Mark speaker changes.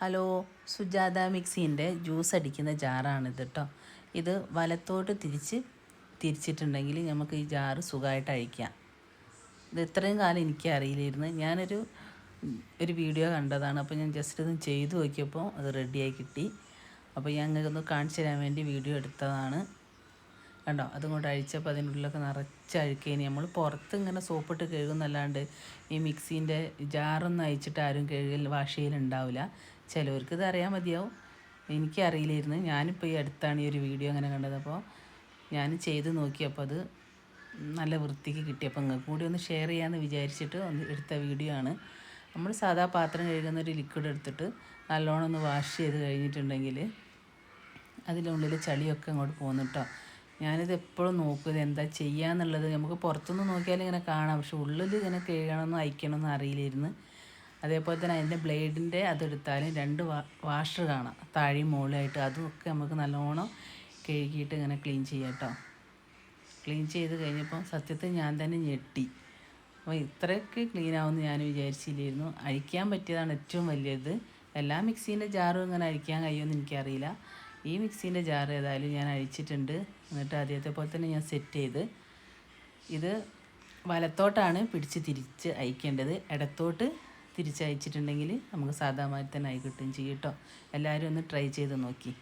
Speaker 1: Hello Sujatha മിക്സിന്റെ juice അടിക്കുന്ന ജാറാണിത് കേട്ടോ ഇത് വലത്തോട്ട് തിരിച്ച് തിരിച്ചിട്ടുണ്ടെങ്കിൽ നമുക്ക് ഈ ജാറ് സുഖമായിട്ട് അഴിക്കാം. ഇത് ഇത്രയും കാലം എനിക്ക് അറിയില്ലായിരുന്നു. ഞാനൊരു ഒരു വീഡിയോ കണ്ടതാണ്. അപ്പോൾ ഞാൻ ജസ്റ്റ് ഒന്ന് ചെയ്തു നോക്കിയപ്പോൾ അത് റെഡിയായി കിട്ടി. അപ്പോൾ ഞാൻ ഒന്ന് കാണിച്ചു തരാൻ വേണ്ടി വീഡിയോ എടുത്തതാണ്. കണ്ടോ? അതും കൊണ്ട് അഴിച്ചപ്പോൾ അതിന്റെ ഉള്ളിലൊക്കെ നിറച്ച് അഴുക്കേനി. നമ്മൾ പുറത്ത് ഇങ്ങനെ സോപ്പിട്ട് കഴുകുന്നല്ലാണ്ട് ഈ മിക്സീന്റെ ജാറൊന്നും അയച്ചിട്ട് ആരും കഴുകൽ വാഷ് ചെയ്യലുണ്ടാവില്ല ചിലവർക്ക് ഇത് അറിയാൻ മതിയാവും. എനിക്കറിയില്ലായിരുന്നു. ഞാനിപ്പോൾ ഈ അടുത്താണ് ഈ ഒരു വീഡിയോ അങ്ങനെ കണ്ടത്. അപ്പോൾ ഞാൻ ചെയ്ത് നോക്കിയപ്പോൾ അത് നല്ല വൃത്തിക്ക് കിട്ടിയപ്പോൾ നിങ്ങൾക്ക് കൂടി ഒന്ന് ഷെയർ ചെയ്യാമെന്ന് വിചാരിച്ചിട്ട് ഒന്ന് എടുത്ത വീഡിയോ ആണ്. നമ്മൾ സാധാ പാത്രം കഴുകുന്ന ഒരു ലിക്വിഡ് എടുത്തിട്ട് നല്ലോണം ഒന്ന് വാഷ് ചെയ്ത് കഴിഞ്ഞിട്ടുണ്ടെങ്കിൽ അതിനുള്ളിൽ ചളിയൊക്കെ അങ്ങോട്ട് പോകുന്നു കേട്ടോ ഞാനിത് എപ്പോഴും നോക്കും ഇത് എന്താ ചെയ്യാന്നുള്ളത്. നമുക്ക് പുറത്തുനിന്ന് നോക്കിയാൽ ഇങ്ങനെ കാണാം. പക്ഷെ ഉള്ളിൽ ഇങ്ങനെ കഴുകണമെന്ന് അയക്കണമെന്ന് അറിയില്ലായിരുന്നു. അതേപോലെ തന്നെ അതിന്റെ ബ്ലേഡിന്റെ അതെടുത്താലും രണ്ട് വാഷർ കാണാം. താഴെയും മുകളിലായിട്ട്. അതുമൊക്കെ നമുക്ക് നല്ലോണം കഴുകിയിട്ട് ഇങ്ങനെ ക്ലീൻ ചെയ്യാം കേട്ടോ ക്ലീൻ ചെയ്ത് കഴിഞ്ഞപ്പം സത്യത്തിൽ ഞാൻ തന്നെ ഞെട്ടി. അപ്പോൾ ഇത്രയൊക്കെ ക്ലീൻ ആവുമെന്ന് ഞാൻ വിചാരിച്ചില്ലായിരുന്നു. അഴിക്കാൻ പറ്റിയതാണ് ഏറ്റവും വലിയത്. എല്ലാ മിക്സീന്റെ ജാറും ഇങ്ങനെ അഴിക്കാൻ കഴിയുമെന്ന് എനിക്കറിയില്ല. ഈ മിക്സീന്റെ ജാർ ഏതായാലും ഞാൻ അഴിച്ചിട്ടുണ്ട് എന്നിട്ട് ആദ്യത്തെ പോലെ തന്നെ ഞാൻ സെറ്റ് ചെയ്ത്. ഇത് വലത്തോട്ടാണ് പിടിച്ച് തിരിച്ച് അയക്കേണ്ടത്. ഇടത്തോട്ട് തിരിച്ചയച്ചിട്ടുണ്ടെങ്കിൽ നമുക്ക് സാധാരണ തന്നെ ആയി കിട്ടുകയും ചെയ്യും കേട്ടോ. എല്ലാവരും ഒന്ന് ട്രൈ ചെയ്ത് നോക്കി.